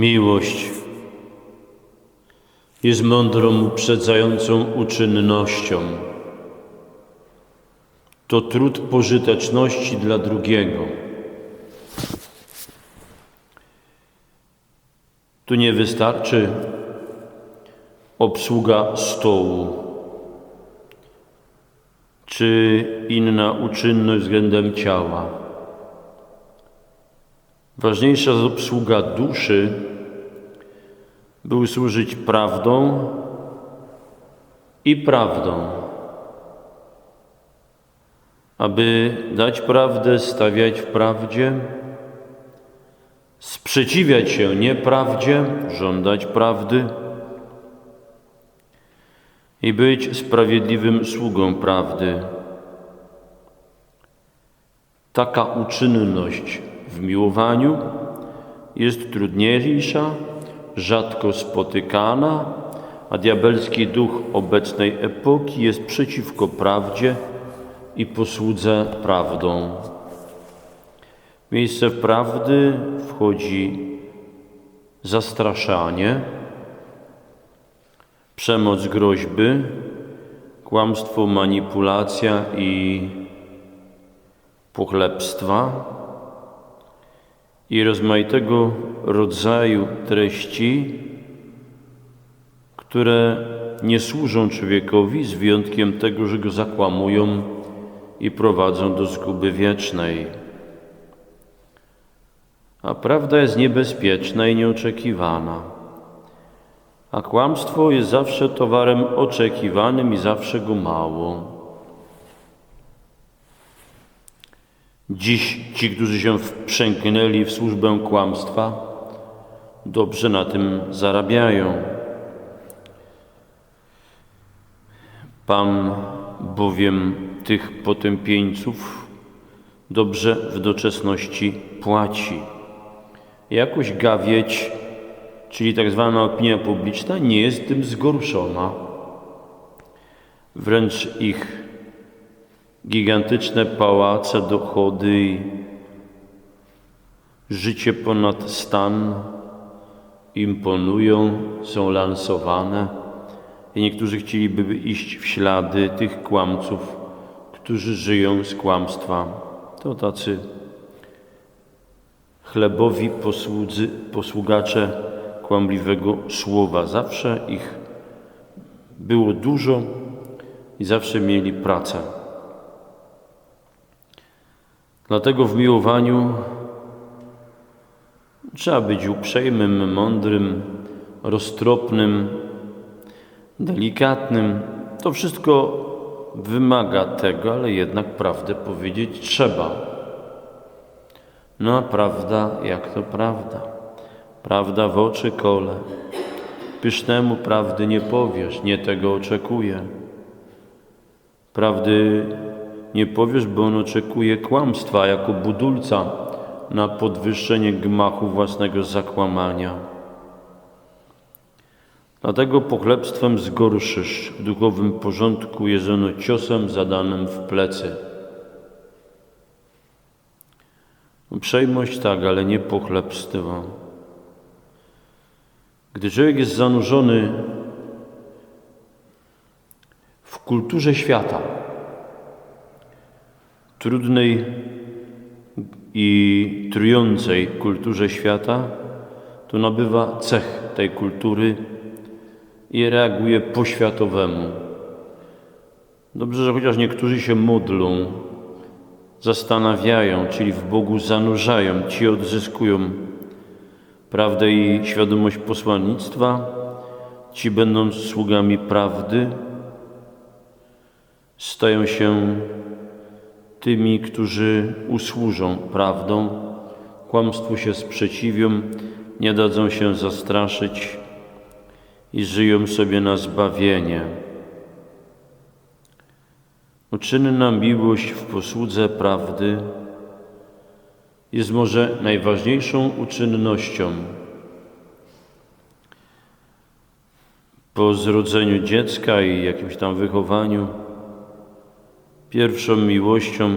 Miłość jest mądrą, uprzedzającą uczynnością. To trud pożyteczności dla drugiego. Tu nie wystarczy obsługa stołu czy inna uczynność względem ciała. Ważniejsza jest obsługa duszy, by usłużyć prawdą i prawdą. Aby dać prawdę, stawiać w prawdzie, sprzeciwiać się nieprawdzie, żądać prawdy i być sprawiedliwym sługą prawdy. Taka uczynność w miłowaniu jest trudniejsza, rzadko spotykana, a diabelski duch obecnej epoki jest przeciwko prawdzie i posłudze prawdą. W miejsce prawdy wchodzi zastraszanie, przemoc groźby, kłamstwo, manipulacja i pochlebstwa i rozmaitego rodzaju treści, które nie służą człowiekowi z wyjątkiem tego, że go zakłamują i prowadzą do zguby wiecznej. A prawda jest niebezpieczna i nieoczekiwana. A kłamstwo jest zawsze towarem oczekiwanym i zawsze go mało. Dziś ci, którzy się wprzęgnęli w służbę kłamstwa, dobrze na tym zarabiają. Pan bowiem tych potępieńców dobrze w doczesności płaci. Jakoś gawieć, czyli tak zwana opinia publiczna, nie jest tym zgorszona. Wręcz ich gigantyczne pałace, dochody, życie ponad stan imponują, są lansowane i niektórzy chcieliby iść w ślady tych kłamców, którzy żyją z kłamstwa. To tacy chlebowi posłudzy, posługacze kłamliwego słowa. Zawsze ich było dużo i zawsze mieli pracę. Dlatego w miłowaniu trzeba być uprzejmym, mądrym, roztropnym, delikatnym. To wszystko wymaga tego, ale jednak prawdę powiedzieć trzeba. No a prawda, jak to prawda? Prawda w oczy kole. Pysznemu prawdy nie powiesz, nie tego oczekuje. Prawdy nie powiesz, bo on oczekuje kłamstwa jako budulca na podwyższenie gmachu własnego zakłamania. Dlatego pochlebstwem zgorszysz w duchowym porządku jeżono ciosem zadanym w plecy. Uprzejmość tak, ale nie pochlebstwo. Gdy człowiek jest zanurzony w kulturze świata, trudnej i trującej kulturze świata, to nabywa cech tej kultury i reaguje po światowemu. Dobrze, że chociaż niektórzy się modlą, zastanawiają, czyli w Bogu zanurzają, ci odzyskują prawdę i świadomość posłannictwa, ci będąc sługami prawdy, stają się tymi, którzy usłużą prawdą, kłamstwu się sprzeciwią, nie dadzą się zastraszyć i żyją sobie na zbawienie. Uczynna miłość w posłudze prawdy jest może najważniejszą uczynnością. Po zrodzeniu dziecka i jakimś tam wychowaniu, Pierwszą miłością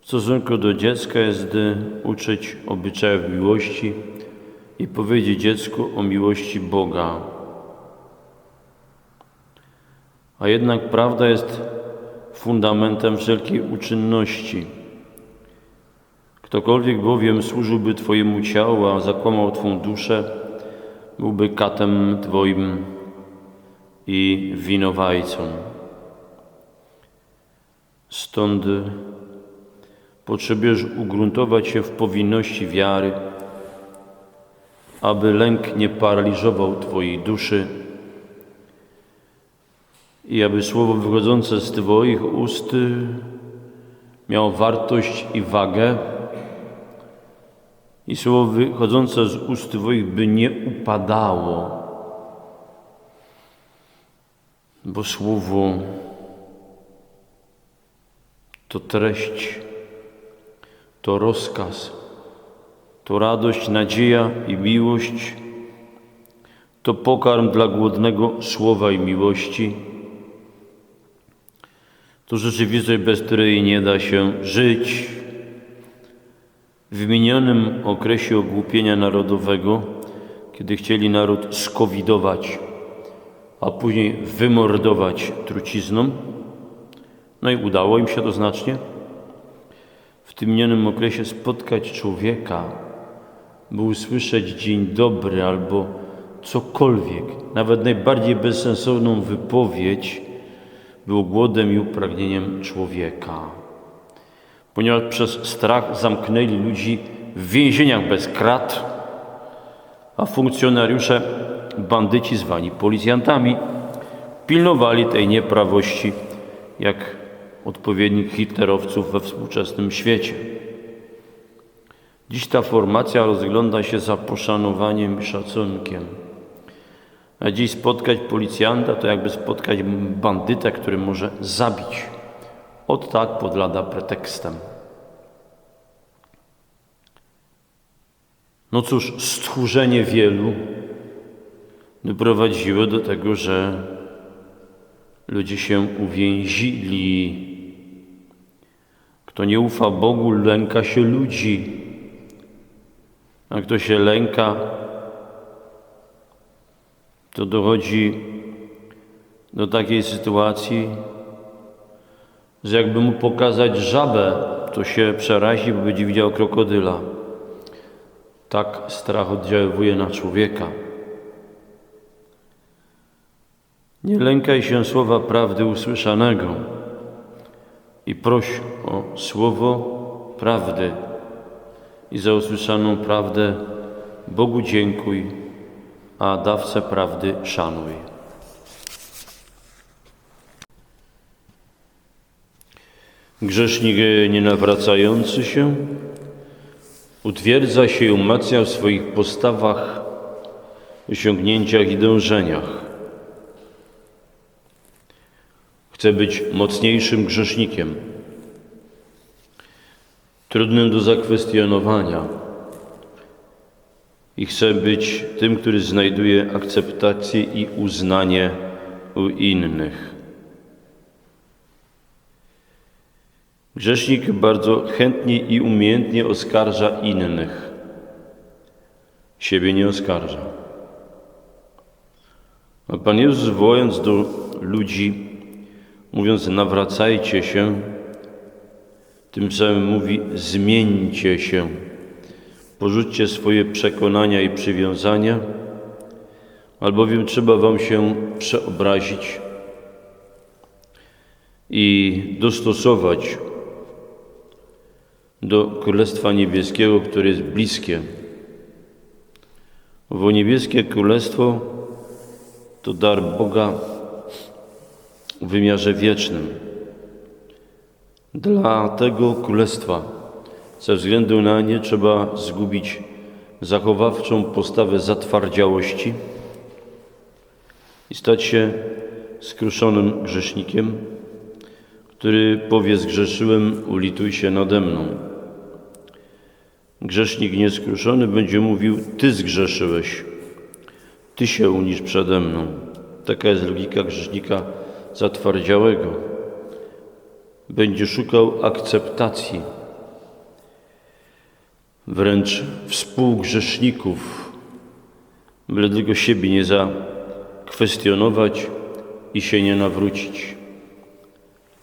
w stosunku do dziecka jest uczyć obyczajów miłości, i powiedzieć dziecku o miłości Boga. A jednak prawda jest fundamentem wszelkiej uczynności. Ktokolwiek bowiem służyłby Twojemu ciału, a zakłamał Twą duszę, byłby katem Twoim i winowajcą. Stąd potrzebujesz ugruntować się w powinności wiary, aby lęk nie paraliżował Twojej duszy i aby słowo wychodzące z Twoich ust miało wartość i wagę i słowo wychodzące z ust Twoich by nie upadało, bo słowo to treść, to rozkaz, to radość, nadzieja i miłość, to pokarm dla głodnego słowa i miłości. To rzeczywistość, bez której nie da się żyć. W minionym okresie ogłupienia narodowego, kiedy chcieli naród skowidować, a później wymordować trucizną, no i udało im się to znacznie, w tym minionym okresie spotkać człowieka, by usłyszeć dzień dobry albo cokolwiek, nawet najbardziej bezsensowną wypowiedź, było głodem i upragnieniem człowieka. Ponieważ przez strach zamknęli ludzi w więzieniach bez krat, a funkcjonariusze, bandyci zwani policjantami, pilnowali tej nieprawości, jak odpowiednik hitlerowców we współczesnym świecie. Dziś ta formacja rozgląda się za poszanowaniem i szacunkiem. A dziś spotkać policjanta to jakby spotkać bandytę, który może zabić. Od tak pod lada pretekstem. No cóż, stchórzenie wielu doprowadziło do tego, że ludzie się uwięzili. Kto nie ufa Bogu, lęka się ludzi. A kto się lęka, to dochodzi do takiej sytuacji, że jakby mu pokazać żabę, to się przerazi, bo będzie widział krokodyla. Tak strach oddziaływuje na człowieka. Nie lękaj się słowa prawdy usłyszanego i proś o słowo prawdy i za usłyszaną prawdę Bogu dziękuj, a dawcę prawdy szanuj. Grzesznik nienawracający się utwierdza się i umacnia w swoich postawach, osiągnięciach i dążeniach. Chce być mocniejszym grzesznikiem, trudnym do zakwestionowania i chce być tym, który znajduje akceptację i uznanie u innych. Grzesznik bardzo chętnie i umiejętnie oskarża innych. Siebie nie oskarża. A Pan Jezus wołając do ludzi, mówiąc nawracajcie się, tym samym mówi zmieńcie się, porzućcie swoje przekonania i przywiązania, albowiem trzeba wam się przeobrazić i dostosować do Królestwa Niebieskiego, które jest bliskie. Bo niebieskie Królestwo to dar Boga w wymiarze wiecznym. Dla tego Królestwa, ze względu na nie, trzeba zgubić zachowawczą postawę zatwardziałości i stać się skruszonym grzesznikiem, który powie zgrzeszyłem, ulituj się nade mną. Grzesznik nieskruszony będzie mówił Ty zgrzeszyłeś, Ty się unisz przede mną. Taka jest logika grzesznika zatwardziałego. Będzie szukał akceptacji, wręcz współgrzeszników, byle tylko siebie nie zakwestionować i się nie nawrócić.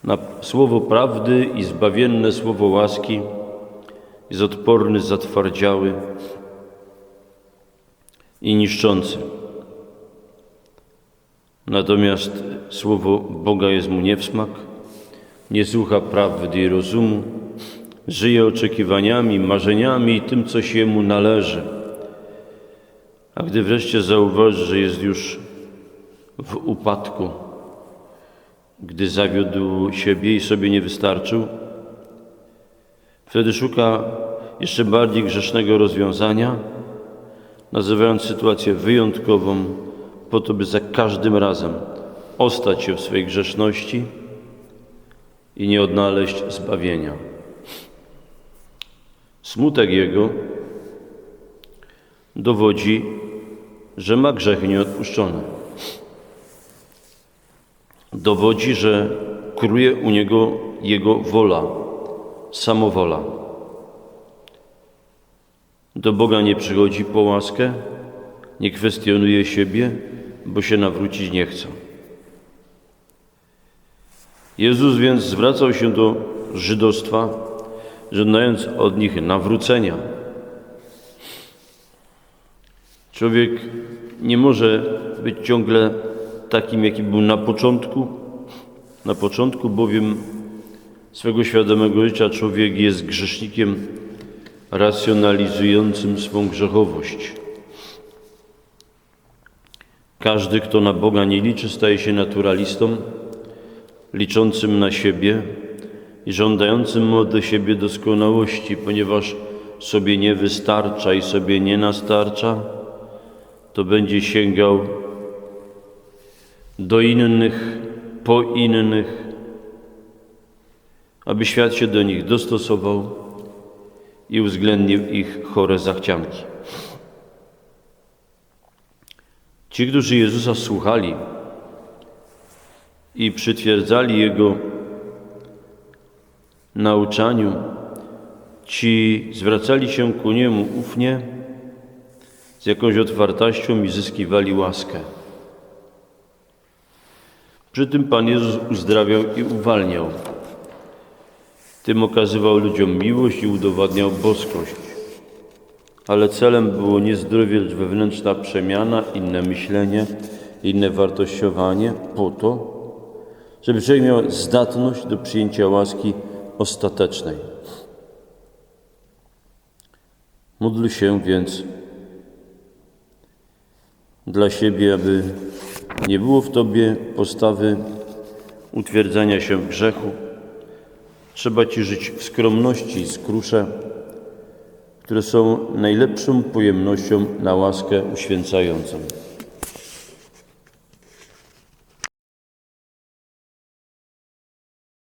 Na słowo prawdy i zbawienne słowo łaski jest odporny, zatwardziały i niszczący. Natomiast słowo Boga jest mu nie w smak, nie słucha prawdy i rozumu, żyje oczekiwaniami, marzeniami i tym, co się mu należy. A gdy wreszcie zauważy, że jest już w upadku, gdy zawiódł siebie i sobie nie wystarczył, wtedy szuka jeszcze bardziej grzesznego rozwiązania, nazywając sytuację wyjątkową, po to, by za każdym razem ostać się w swej grzeszności i nie odnaleźć zbawienia. Smutek jego dowodzi, że ma grzechy nieodpuszczone. Dowodzi, że króluje u niego jego wola, samowola. Do Boga nie przychodzi po łaskę, nie kwestionuje siebie, bo się nawrócić nie chce. Jezus więc zwracał się do żydostwa, żądając od nich nawrócenia. Człowiek nie może być ciągle takim, jaki był na początku. Na początku bowiem swego świadomego życia człowiek jest grzesznikiem racjonalizującym swą grzechowość. Każdy, kto na Boga nie liczy, staje się naturalistą, liczącym na siebie i żądającym od siebie doskonałości, ponieważ sobie nie wystarcza i sobie nie nastarcza, to będzie sięgał do innych, po innych, aby świat się do nich dostosował i uwzględnił ich chore zachcianki. Ci, którzy Jezusa słuchali i przytwierdzali Jego nauczaniu, ci zwracali się ku Niemu ufnie, z jakąś otwartością i zyskiwali łaskę. Przy tym Pan Jezus uzdrawiał i uwalniał. Tym okazywał ludziom miłość i udowadniał boskość. Ale celem było nie zdrowie, lecz wewnętrzna przemiana, inne myślenie, inne wartościowanie po to, żeby człowiek miał zdatność do przyjęcia łaski ostatecznej. Módl się więc dla siebie, aby nie było w Tobie postawy utwierdzania się w grzechu. Trzeba Ci żyć w skromności i skrusze, które są najlepszą pojemnością na łaskę uświęcającą.